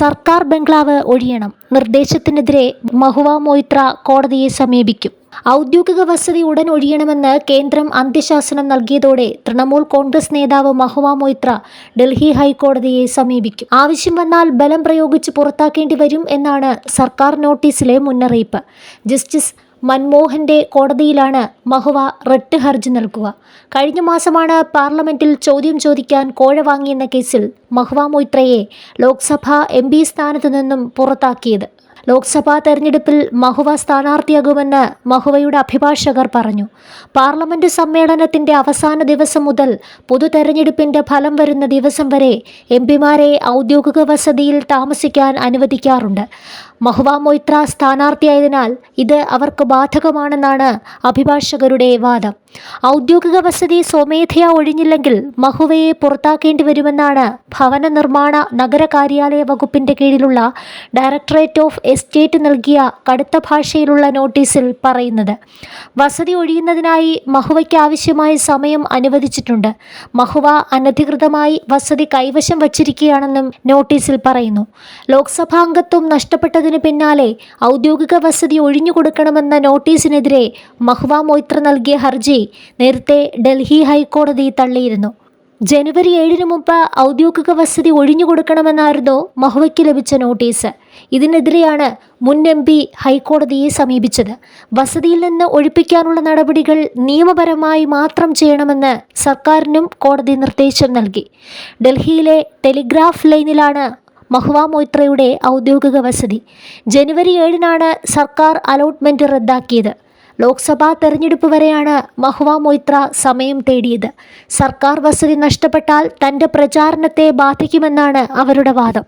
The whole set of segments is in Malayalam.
സർക്കാർ ബംഗ്ലാവ് ഒഴിയണം. നിർദ്ദേശത്തിനെതിരെ മഹുവ മൊയ്ത്ര കോടതിയെ സമീപിക്കും. ഔദ്യോഗിക വസതി ഉടൻ ഒഴിയണമെന്ന് കേന്ദ്രം അന്ത്യശാസനം നൽകിയതോടെ തൃണമൂൽ കോൺഗ്രസ് നേതാവ് മഹുവ മൊയ്ത്ര ഡൽഹി ഹൈക്കോടതിയെ സമീപിക്കും. ആവശ്യം വന്നാൽ ബലം പ്രയോഗിച്ച് പുറത്താക്കേണ്ടി വരും എന്നാണ് സർക്കാർ നോട്ടീസിലെ മുന്നറിയിപ്പ്. ജസ്റ്റിസ് മൻമോഹന്റെ കോടതിയിലാണ് മഹുവ റിട്ട് ഹർജി നൽകുക. കഴിഞ്ഞ മാസമാണ് പാർലമെന്റിൽ ചോദ്യം ചോദിക്കാൻ കോഴ വാങ്ങിയെന്ന കേസിൽ മഹുവ മൊയ്ത്രയെ ലോക്സഭ എം പി സ്ഥാനത്തു നിന്നും പുറത്താക്കിയത്. ലോക്സഭാ തെരഞ്ഞെടുപ്പിൽ മഹുവ സ്ഥാനാർത്ഥിയാകുമെന്ന് മഹുവയുടെ അഭിഭാഷകർ പറഞ്ഞു. പാർലമെന്റ് സമ്മേളനത്തിന്റെ അവസാന ദിവസം മുതൽ പൊതു തെരഞ്ഞെടുപ്പിന്റെ ഫലം വരുന്ന ദിവസം വരെ എം പിമാരെ ഔദ്യോഗിക വസതിയിൽ താമസിക്കാൻ അനുവദിക്കാറുണ്ട്. മഹുവ മൊയ്ത്ര സ്ഥാനാർത്ഥിയായതിനാൽ ഇത് അവർക്ക് ബാധകമാണെന്നാണ് അഭിഭാഷകരുടെ വാദം. ഔദ്യോഗിക വസതി സ്വമേധയാ ഒഴിഞ്ഞില്ലെങ്കിൽ മഹുവയെ പുറത്താക്കേണ്ടി വരുമെന്നാണ് ഭവന നിർമ്മാണ നഗര കാര്യാലയ വകുപ്പിന്റെ കീഴിലുള്ള ഡയറക്ടറേറ്റ് ഓഫ് എസ്റ്റേറ്റ് നൽകിയ കടുത്ത ഭാഷയിലുള്ള നോട്ടീസിൽ പറയുന്നത്. വസതി ഒഴിയുന്നതിനായി മഹുവയ്ക്ക് ആവശ്യമായ സമയം അനുവദിച്ചിട്ടുണ്ട്. മഹുവ അനധികൃതമായി വസതി കൈവശം വച്ചിരിക്കുകയാണെന്നും നോട്ടീസിൽ പറയുന്നു. ലോക്സഭാംഗത്വം നഷ്ടപ്പെട്ടതിന് പിന്നാലെ ഔദ്യോഗിക വസതി ഒഴിഞ്ഞുകൊടുക്കണമെന്ന നോട്ടീസിനെതിരെ മഹ്വ മൊയ്ത്ര നൽകിയ ഹർജി നേരത്തെ ഡൽഹി ഹൈക്കോടതി തള്ളിയിരുന്നു. ജനുവരി ഏഴിന് മുമ്പ് ഔദ്യോഗിക വസതി ഒഴിഞ്ഞുകൊടുക്കണമെന്നായിരുന്നു മഹുവയ്ക്ക് ലഭിച്ച നോട്ടീസ്. ഇതിനെതിരെയാണ് മുൻ എം പി ഹൈക്കോടതിയെ സമീപിച്ചത്. വസതിയിൽ നിന്ന് ഒഴിപ്പിക്കാനുള്ള നടപടികൾ നിയമപരമായി മാത്രം ചെയ്യണമെന്ന് സർക്കാരിനും കോടതി നിർദ്ദേശം നൽകി. ഡൽഹിയിലെ ടെലിഗ്രാഫ് ലൈനിലാണ് മഹുവ മൊയ്ത്രയുടെ ഔദ്യോഗിക വസതി. ജനുവരി ഏഴിനാണ് സർക്കാർ അലോട്ട്മെന്റ് റദ്ദാക്കിയത്. ലോക്സഭാ തെരഞ്ഞെടുപ്പ് വരെയാണ് മഹുവ മൊയ്ത്ര സമയം തേടിയത്. സർക്കാർ വസതി നഷ്ടപ്പെട്ടാൽ തന്റെ പ്രചാരണത്തെ ബാധിക്കുമെന്നാണ് അവരുടെ വാദം.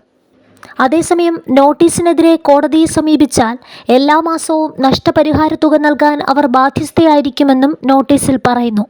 അതേസമയം നോട്ടീസിനെതിരെ കോടതിയെ സമീപിച്ചാൽ എല്ലാ മാസവും നഷ്ടപരിഹാര തുക നൽകാൻ അവർ ബാധ്യസ്ഥയായിരിക്കുമെന്നും നോട്ടീസിൽ പറയുന്നു.